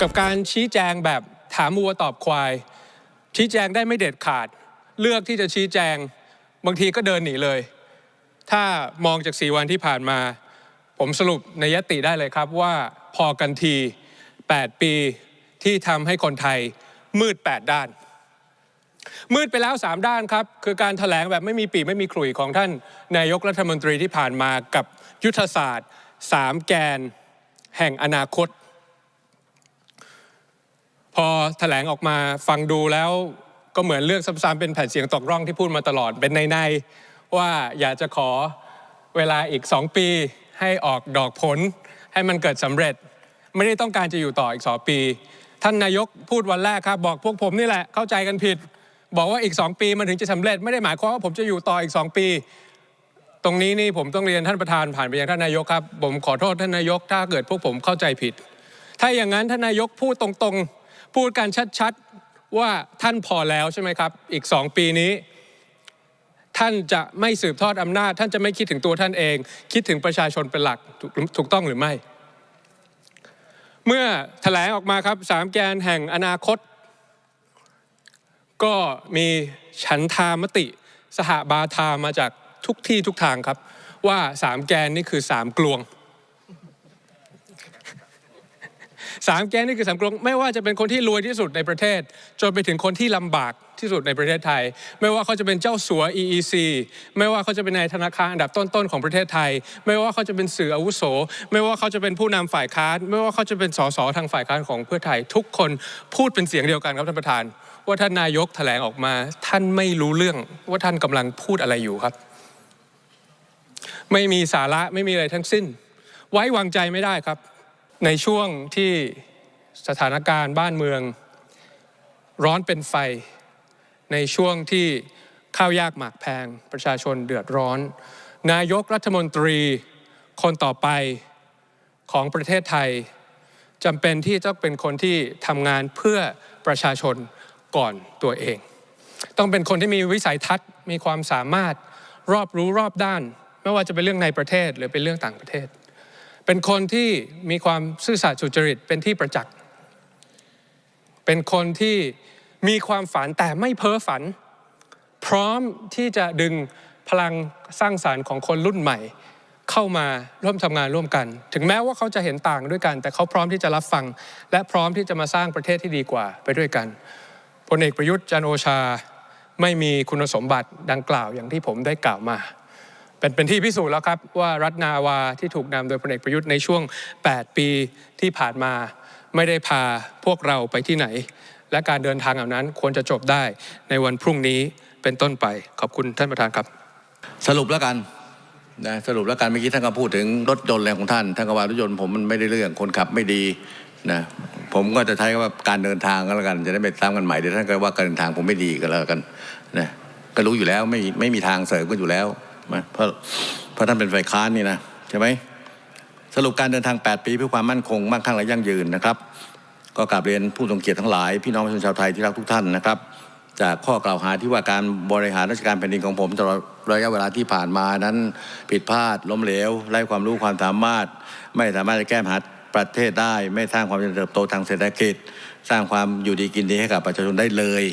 กับการชี้แจงแบบถามวัวตอบควาย ชี้แจงได้ไม่เด็ดขาด เลือกที่จะชี้แจงบางทีก็เดินหนีเลย ถ้ามองจากสีวันที่ผ่านมา ผมสรุปในยติได้เลยครับว่าพอกันที 8 ปีที่ทำให้คนไทยมืด 8 ด้าน มืดไปแล้ว 3 ด้านครับ คือการถแถลงแบบไม่มีปีไม่มีขลุ่ยของท่านนายกรัฐมนตรีที่ผ่านมากับยุทธศาสตร์ 3 แกน แห่งอนาคต พอถแถลงออกมาฟังดูแล้วก็เหมือนเลือกซ้ำๆเป็นแผ่นเสียงตกร่องที่พูดมาตลอดเป็นในๆว่าอยากจะขอเวลาอีก 2 ปีให้ออกดอกผล ให้มันเกิดสำเร็จ ไม่ได้ต้องการจะอยู่ต่ออีกสองปี ท่านนายกพูดวันแรกครับ บอกพวกผมนี่แหละเข้าใจกันผิด บอกว่าอีก 2 ปีมันถึงจะสำเร็จไม่ได้หมายความว่าผมจะอยู่ต่ออีก 2 ปี ตรงนี้นี่ผมต้องเรียนท่านประธานผ่านไปยังท่านนายกครับ ผมขอโทษท่านนายก ถ้าเกิดพวกผมเข้าใจผิด ถ้าอย่างนั้นท่านนายกพูดตรงๆ พูดกันชัดๆว่าท่านพอแล้วใช่ไหมครับ อีก2ปีนี้ ท่านจะไม่สืบทอดอำนาจ ท่านจะไม่คิดถึงตัวท่านเอง คิดถึงประชาชนเป็นหลักถูกถูกต้องหรือไม่ เมื่อแถลงออกมาครับสามแกนแห่งอนาคต ก็มีฉันทามติ สหบาทามาจากทุกที่ทุกทางครับ ว่าสามแกนนี่คือสามกลวง สามแกนนี่คือสามกลงไม่ว่าจะเป็นคนที่รวยที่สุดในประเทศ จนไปถึงคนที่ลำบากที่สุดในประเทศไทย ไม่ว่าเขาจะเป็นเจ้าสัว EEC ไม่ว่าเขาจะเป็นนายธนาคารอันดับต้นๆของประเทศไทย ไม่ว่าเขาจะเป็นสื่ออาวุโส ไม่ว่าเขาจะเป็นผู้นำฝ่ายค้าน ไม่ว่าเขาจะเป็นสสทางฝ่ายค้านของเพื่อไทย ทุกคนพูดเป็นเสียงเดียวกันครับท่านประธาน ว่าท่านนายกแถลงออกมา ท่านไม่รู้เรื่องว่าท่านกำลังพูดอะไรอยู่ครับ ไม่มีสาระไม่มีอะไรทั้งสิ้น ไว้วางใจไม่ได้ครับ ในช่วงที่สถานการณ์บ้านเมือง ร้อนเป็นไฟ ในช่วงที่ข้าวยากหมากแพง ประชาชนเดือดร้อน นายกรัฐมนตรีคนต่อไปของประเทศไทยจำเป็นที่ต้องเป็นคนที่ทำงานเพื่อประชาชนก่อนตัวเอง ต้องเป็นคนที่มีวิสัยทัศน์ มีความสามารถรอบรู้รอบด้าน ไม่ว่าจะเป็นเรื่องในประเทศหรือเป็นเรื่องต่างประเทศ เป็นคนที่มีความซื่อสัตย์สุจริตเป็นที่ประจักษ์ เป็นคนที่มีความฝันแต่ไม่เพ้อฝัน พร้อมที่จะดึงพลังสร้างสารรค์ของคนรุ่นใหม่ เข้ามาร่วมทำงานร่วมกัน ถึงแม้ว่าเขาจะเห็นต่างด้วยกัน แต่เขาพร้อมที่จะรับฟัง และพร้อมที่จะมาสร้างประเทศที่ดีกว่าไปด้วยกันพลเอกประยุทธ์จันโอชาไม่มีคุณสมบัติดังกล่าวอย่างที่ผมได้กล่าวมา เป็นเป็นที่พิสูจน์แล้วครับว่ารัฐนาวาที่ถูกนำโดยพลเอกประยุทธ์ในช่วง 8 ปีที่ผ่านมาไม่ได้พาพวกเราไปที่ไหน และการเดินทางเหล่านั้นควรจะจบได้ในวันพรุ่งนี้เป็นต้นไปขอบคุณท่านประธานครับ สรุปแล้วกันนะสรุปแล้วกันเมื่อกี้ท่านก็พูดถึงรถยนต์อะไรของท่านท่านก็ว่ารถยนต์ผมมันไม่ได้เรื่องคนขับไม่ดีนะผมก็จะใช้คำว่าการเดินทางก็แล้วกัน จะได้ไม่ซ้ำกันใหม่เดี๋ยวท่านก็ว่าการเดินทางผมไม่ดีก็แล้วกันนะก็รู้อยู่แล้วไม่ไม่มีทางเสริมกันอยู่แล้ว เพราะเพราะท่านเป็นฝ่ายค้านนี่นะใช่ไหมสรุปการเดินทาง 8 ปีเพื่อความมั่นคงมั่งคั่งและยั่งยืนนะครับ ก็กราบเรียนผู้ทรงเกียรติทั้งหลาย พี่น้องประชาชนชาวไทยที่รักทุกท่านนะครับ จากข้อกล่าวหาที่ว่าการบริหารราชการแผ่นดินของผมตลอดระยะเวลาที่ผ่านมานั้นผิดพลาดล้มเหลวไร้ความรู้ความสามารถ ไม่สามารถจะแก้ปัญหาประเทศได้ ไม่สร้างความเจริญเติบโตทางเศรษฐกิจ สร้างความอยู่ดีกินดีให้กับประชาชนได้เลย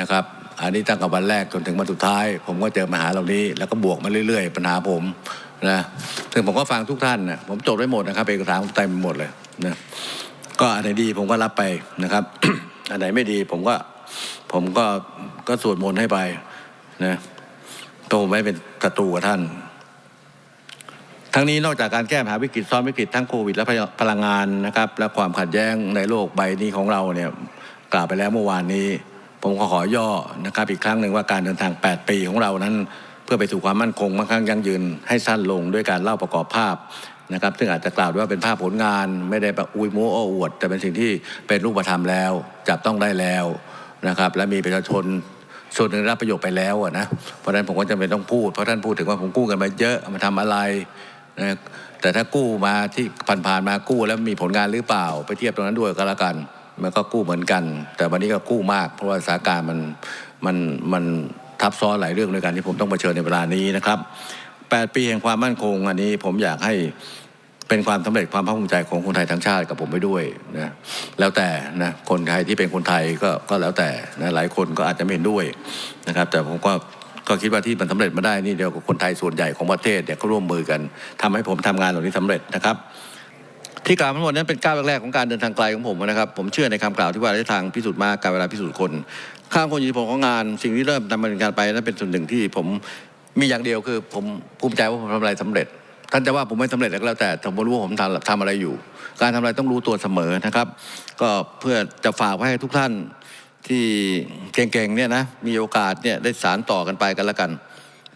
นะครับ อันนี้ตั้งแต่วันแรกจนถึงวันสุดท้าย ผมก็เจอปัญหาเหล่านี้ แล้วก็บวกมาเรื่อยๆ ปัญหาผมนะซึ่งผมก็ฟังทุกท่านนะผมจดไว้หมดนะครับเอกสารผมเต็มไปหมดเลยนะก็อันไหนดีผมก็รับไปนะครับ อันไหนไม่ดีผมก็ผมก็ก็สวดมนต์ให้ไปนะตัวผมไม่เป็นศัตรูกับท่าน ทั้งนี้นอกจากการแก้ปัญหาวิกฤตซ้อนวิกฤตทั้งโควิด และพลังงานนะครับ และความขัดแย้งในโลกใบนี้ของเราเนี่ยกล่าวไปแล้วเมื่อวานนี้ ผมขอขอย่อนะครับอีกครั้งหนึ่งว่าการเดินทาง 8 ปีของเรานั้น เพื่อไปสู่ความมั่นคงมั่งคั่งยั่งยืนให้สั้นลงด้วยการเล่าประกอบภาพนะครับซึ่งอาจจะกล่าวด้วยว่าเป็นภาพผลงาน ไม่ได้แบบอุ้ยโม้อ้อวด แต่เป็นสิ่งที่เป็นรูปธรรมแล้ว จับต้องได้แล้วนะครับและมีประชาชนส่วนหนึ่งรับประโยชน์ไปแล้วนะเพราะฉะนั้นผมก็จำเป็นต้องพูดเพราะท่านพูดถึงว่าผมกู้กันมาเยอะมาทำอะไรนะแต่ถ้ากู้มาที่ผ่านๆมากู้แล้วมีผลงานหรือเปล่า ไปเทียบตรงนั้นด้วยก็แล้วกัน มันก็กู้เหมือนกัน แต่วันนี้ก็กู้มาก เพราะว่าสถานการณ์มันมันมันทับซ้อนหลายเรื่องด้วยกันที่ผมต้องเผชิญในเวลานี้นะครับ 8 ปีแห่งความมั่นคงอันนี้ผมอยากให้เป็นความสำเร็จความภาคภูมิใจของคนไทยทั้งชาติกับผมไปด้วยนะแล้วแต่นะคนไทยที่เป็นคนไทยก็ก็แล้วแต่นะหลายคนก็อาจจะไม่เห็นด้วยนะครับ แต่ผมก็ก็คิดว่าที่มันสำเร็จมาได้นี่เดียวกับคนไทยส่วนใหญ่ของประเทศเนี่ยก็ร่วมมือกันทำให้ผมทำงานเหล่านี้สำเร็จนะครับ ที่กล่าวมาทั้งหมดนั้นเป็นก้าวแรกๆของการเดินทางไกลของผมนะครับ ผมเชื่อในคำกล่าวที่ว่าระยะทางพิสูจน์มากการเวลาพิสูจน์คน ข้างคนอยู่ที่ผลของงาน สิ่งที่เริ่มดำเนินการไปนั้นเป็นส่วนหนึ่งที่ผมมีอย่างเดียวคือ ผมภูมิใจว่าผมทำอะไรสำเร็จ ท่านจะว่าผมไม่สำเร็จก็แล้วแต่แต่ผมรู้ว่าผมทำทำอะไรอยู่ การทำอะไรต้องรู้ตัวเสมอนะครับ ก็เพื่อจะฝากไว้ให้ทุกท่านที่เก่งๆเนี่ยนะมีโอกาสเนี่ยได้สารต่อกันไปกันแล้วกัน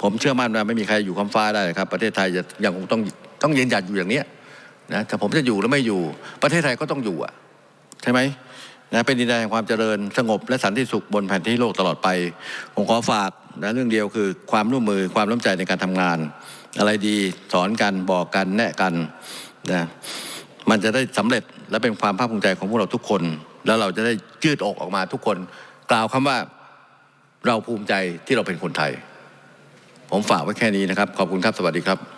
ผมเชื่อมั่นว่าไม่มีใครอยู่คำฟ้าได้ครับ ประเทศไทยจะยังคงต้องต้องยืนหยัดอยู่อย่างเนี้ย นะแต่ผมจะอยู่หรือไม่อยู่ ประเทศไทยก็ต้องอยู่อะใช่ไหมนะเป็นดินแดนแห่งความเจริญสงบและสันติสุขบนแผ่นที่โลกตลอดไปผมขอฝากนะเรื่องเดียวคือความร่วมมือความร่วมใจในการทำงาน อะไรดีสอนกันบอกกันแนะกันนะมันจะได้สำเร็จและเป็นความภาคภูมิใจของพวกเราทุกคน แล้วเราจะได้ยืดอกออกมาทุกคน กล่าวคำว่าเราภูมิใจที่เราเป็นคนไทย ผมฝากไว้แค่นี้นะครับ ขอบคุณครับสวัสดีครับ